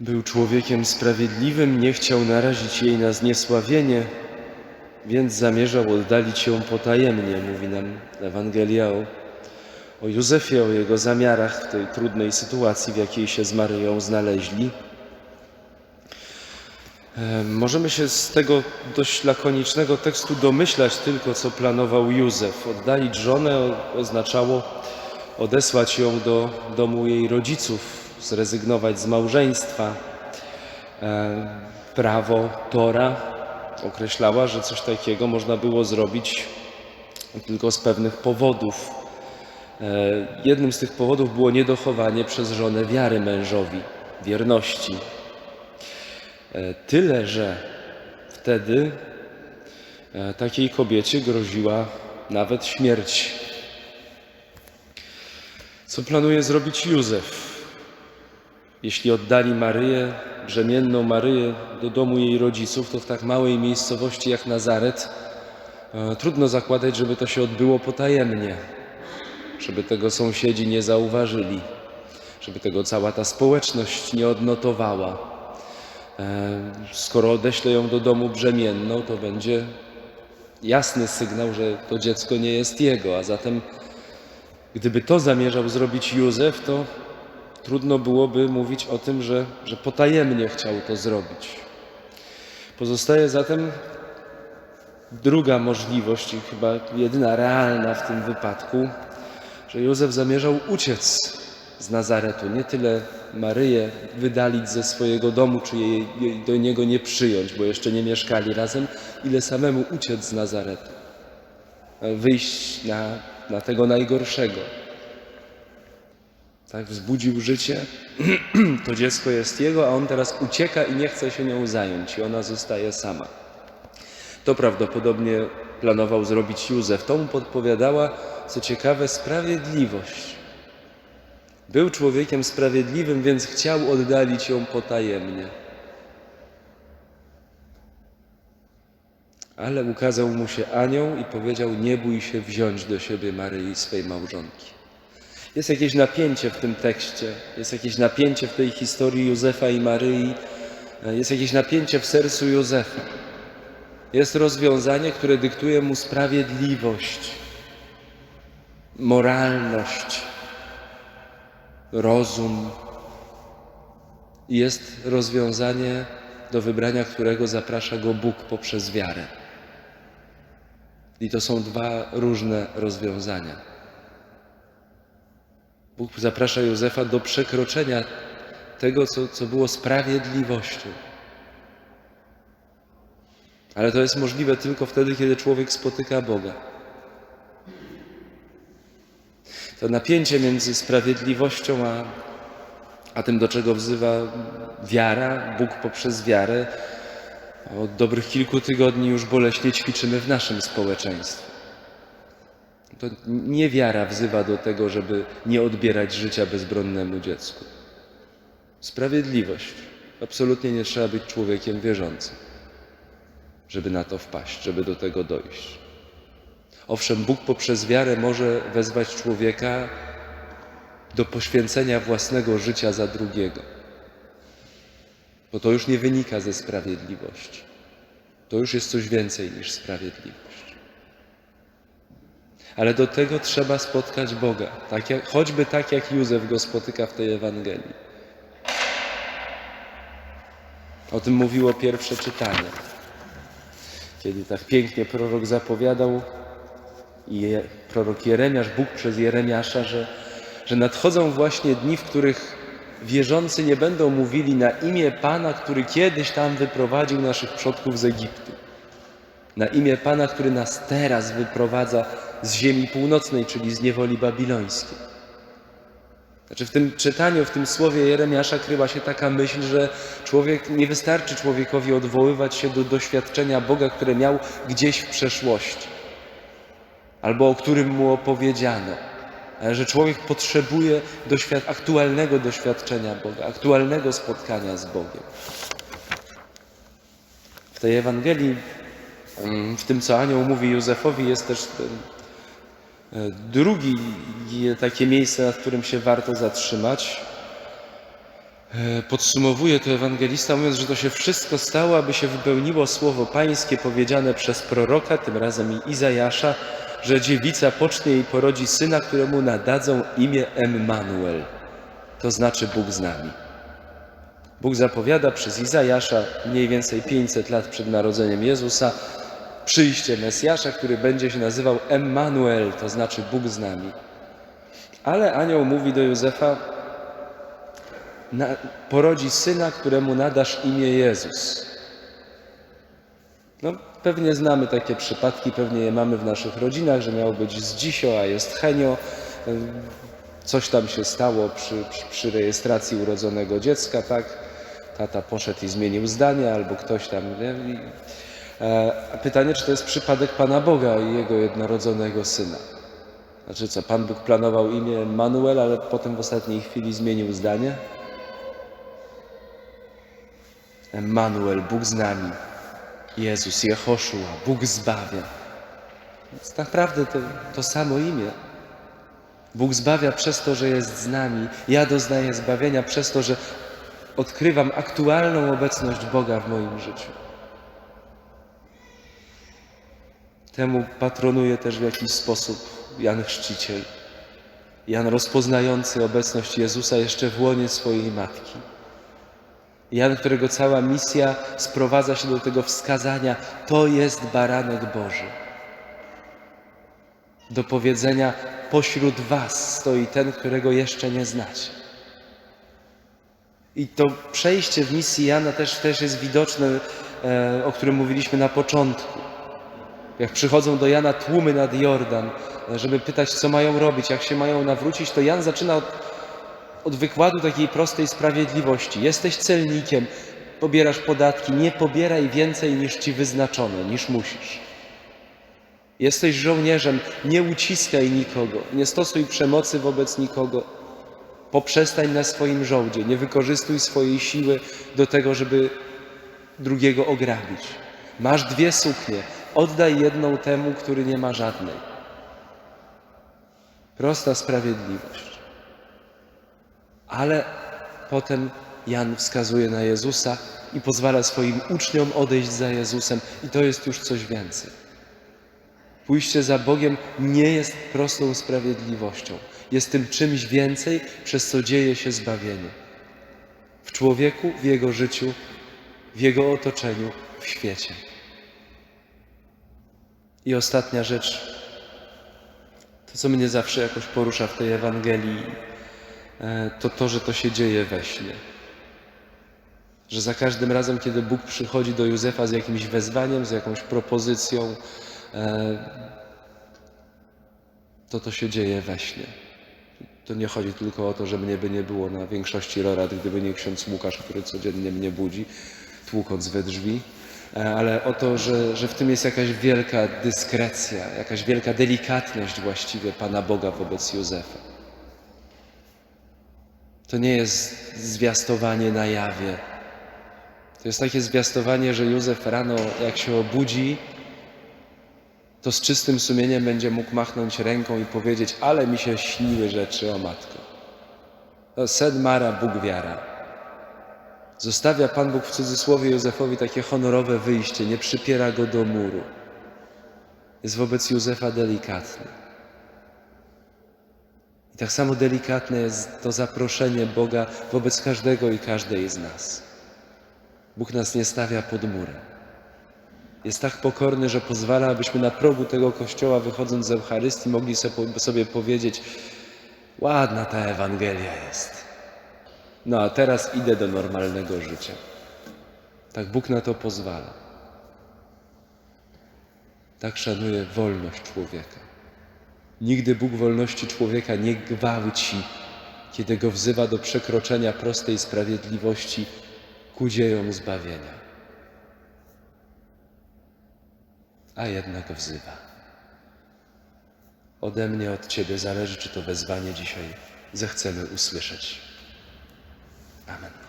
Był człowiekiem sprawiedliwym, nie chciał narazić jej na zniesławienie, więc zamierzał oddalić ją potajemnie, mówi nam Ewangelia o, o Józefie, o jego zamiarach w tej trudnej sytuacji, w jakiej się z Maryją znaleźli. E, Możemy się z tego dość lakonicznego tekstu domyślać tylko, co planował Józef. Oddalić żonę oznaczało odesłać ją do domu jej rodziców, zrezygnować z małżeństwa. E, Prawo Tora określała, że coś takiego można było zrobić tylko z pewnych powodów. E, Jednym z tych powodów było niedochowanie przez żonę wiary mężowi, wierności. E, Tyle, że wtedy takiej kobiecie groziła nawet śmierć. Co planuje zrobić Józef? Jeśli oddali Maryję, brzemienną Maryję, do domu jej rodziców, to w tak małej miejscowości jak Nazaret e, trudno zakładać, żeby to się odbyło potajemnie, żeby tego sąsiedzi nie zauważyli, żeby tego cała ta społeczność nie odnotowała. E, Skoro odeślę ją do domu brzemienną, to będzie jasny sygnał, że to dziecko nie jest jego, a zatem gdyby to zamierzał zrobić Józef, to trudno byłoby mówić o tym, że, że potajemnie chciał to zrobić. Pozostaje zatem druga możliwość, i chyba jedyna realna w tym wypadku, że Józef zamierzał uciec z Nazaretu, nie tyle Maryję wydalić ze swojego domu, czy jej, jej do niego nie przyjąć, bo jeszcze nie mieszkali razem, ile samemu uciec z Nazaretu, wyjść na, na tego najgorszego. Tak, wzbudził życie, to dziecko jest jego, a on teraz ucieka i nie chce się nią zająć, i ona zostaje sama. To prawdopodobnie planował zrobić Józef. To mu podpowiadała, co ciekawe, sprawiedliwość. Był człowiekiem sprawiedliwym, więc chciał oddalić ją potajemnie. Ale ukazał mu się anioł i powiedział: Nie bój się wziąć do siebie Maryi, swej małżonki. Jest jakieś napięcie w tym tekście, jest jakieś napięcie w tej historii Józefa i Maryi, jest jakieś napięcie w sercu Józefa. Jest rozwiązanie, które dyktuje mu sprawiedliwość, moralność, rozum. Jest rozwiązanie, do wybrania którego zaprasza go Bóg poprzez wiarę. I to są dwa różne rozwiązania. Bóg zaprasza Józefa do przekroczenia tego, co, co było sprawiedliwością. Ale to jest możliwe tylko wtedy, kiedy człowiek spotyka Boga. To napięcie między sprawiedliwością a, a tym, do czego wzywa wiara, Bóg poprzez wiarę, od dobrych kilku tygodni już boleśnie ćwiczymy w naszym społeczeństwie. To nie wiara wzywa do tego, żeby nie odbierać życia bezbronnemu dziecku. Sprawiedliwość. Absolutnie nie trzeba być człowiekiem wierzącym, żeby na to wpaść, żeby do tego dojść. Owszem, Bóg poprzez wiarę może wezwać człowieka do poświęcenia własnego życia za drugiego, bo to już nie wynika ze sprawiedliwości. To już jest coś więcej niż sprawiedliwość. Ale do tego trzeba spotkać Boga, tak jak, choćby tak jak Józef go spotyka w tej Ewangelii. O tym mówiło pierwsze czytanie, kiedy tak pięknie prorok zapowiadał i je, prorok Jeremiasz, Bóg przez Jeremiasza, że, że nadchodzą właśnie dni, w których wierzący nie będą mówili na imię Pana, który kiedyś tam wyprowadził naszych przodków z Egiptu. Na imię Pana, który nas teraz wyprowadza z ziemi północnej, czyli z niewoli babilońskiej. Znaczy w tym czytaniu, w tym słowie Jeremiasza kryła się taka myśl, że człowiek nie wystarczy człowiekowi odwoływać się do doświadczenia Boga, które miał gdzieś w przeszłości, albo o którym mu opowiedziano, że człowiek potrzebuje doświad aktualnego doświadczenia Boga, aktualnego spotkania z Bogiem. W tej Ewangelii, w tym co anioł mówi Józefowi, jest też E, Drugi takie miejsce, nad którym się warto zatrzymać, E, Podsumowuje to ewangelista, mówiąc, że to się wszystko stało, aby się wypełniło słowo Pańskie powiedziane przez proroka, tym razem i Izajasza, że dziewica pocznie i porodzi syna, któremu nadadzą imię Emmanuel, to znaczy Bóg z nami. Bóg zapowiada przez Izajasza mniej więcej 500 lat przed narodzeniem Jezusa przyjście Mesjasza, który będzie się nazywał Emmanuel, to znaczy Bóg z nami. Ale anioł mówi do Józefa, na, porodzi syna, któremu nadasz imię Jezus. No, pewnie znamy takie przypadki, pewnie je mamy w naszych rodzinach, że miało być z dzisio, a jest henio. Coś tam się stało przy, przy, przy rejestracji urodzonego dziecka, tak? Tata poszedł i zmienił zdanie, albo ktoś tam. Nie? E, pytanie, czy to jest przypadek Pana Boga i Jego jednorodzonego Syna? Znaczy co, Pan Bóg planował imię Manuel, ale potem w ostatniej chwili zmienił zdanie? Emmanuel, Bóg z nami. Jezus, Jehoszua, Bóg zbawia. Więc naprawdę to, to samo imię. Bóg zbawia przez to, że jest z nami. Ja doznaję zbawienia przez to, że odkrywam aktualną obecność Boga w moim życiu. Temu patronuje też w jakiś sposób Jan Chrzciciel. Jan rozpoznający obecność Jezusa jeszcze w łonie swojej matki. Jan, którego cała misja sprowadza się do tego wskazania: to jest baranek Boży. Do powiedzenia: pośród Was stoi ten, którego jeszcze nie znacie. I to przejście w misji Jana też, też jest widoczne, e, o którym mówiliśmy na początku. Jak przychodzą do Jana tłumy nad Jordan, e, żeby pytać, co mają robić, jak się mają nawrócić, to Jan zaczyna od, od wykładu takiej prostej sprawiedliwości. Jesteś celnikiem, pobierasz podatki, nie pobieraj więcej niż ci wyznaczono, niż musisz. Jesteś żołnierzem, nie uciskaj nikogo, nie stosuj przemocy wobec nikogo. Poprzestań na swoim żołdzie, nie wykorzystuj swojej siły do tego, żeby drugiego ograbić. Masz dwie suknie, oddaj jedną temu, który nie ma żadnej. Prosta sprawiedliwość. Ale potem Jan wskazuje na Jezusa i pozwala swoim uczniom odejść za Jezusem, i to jest już coś więcej. Pójście za Bogiem nie jest prostą sprawiedliwością. Jest tym czymś więcej, przez co dzieje się zbawienie. W człowieku, w jego życiu, w jego otoczeniu, w świecie. I ostatnia rzecz, to co mnie zawsze jakoś porusza w tej Ewangelii, e, to to, że to się dzieje we śnie. Że za każdym razem, kiedy Bóg przychodzi do Józefa z jakimś wezwaniem, z jakąś propozycją, e, to to się dzieje we śnie. To nie chodzi tylko o to, że mnie by nie było na większości rorad, gdyby nie ksiądz Łukasz, który codziennie mnie budzi, tłukąc we drzwi, ale o to, że, że w tym jest jakaś wielka dyskrecja, jakaś wielka delikatność właściwie Pana Boga wobec Józefa. To nie jest zwiastowanie na jawie. To jest takie zwiastowanie, że Józef rano, jak się obudzi, to z czystym sumieniem będzie mógł machnąć ręką i powiedzieć: Ale mi się śniły rzeczy o matko. To sed mara, Bóg wiara. Zostawia Pan Bóg w cudzysłowie Józefowi takie honorowe wyjście, nie przypiera go do muru. Jest wobec Józefa delikatny. I tak samo delikatne jest to zaproszenie Boga wobec każdego i każdej z nas. Bóg nas nie stawia pod murem. Jest tak pokorny, że pozwala, abyśmy na progu tego kościoła, wychodząc z Eucharystii, mogli sobie powiedzieć: Ładna ta Ewangelia jest. No a teraz idę do normalnego życia. Tak Bóg na to pozwala. Tak szanuje wolność człowieka. Nigdy Bóg wolności człowieka nie gwałci, kiedy go wzywa do przekroczenia prostej sprawiedliwości ku dziejom zbawienia. a jednak wzywa. Ode mnie, od Ciebie zależy, czy to wezwanie dzisiaj zechcemy usłyszeć. Amen.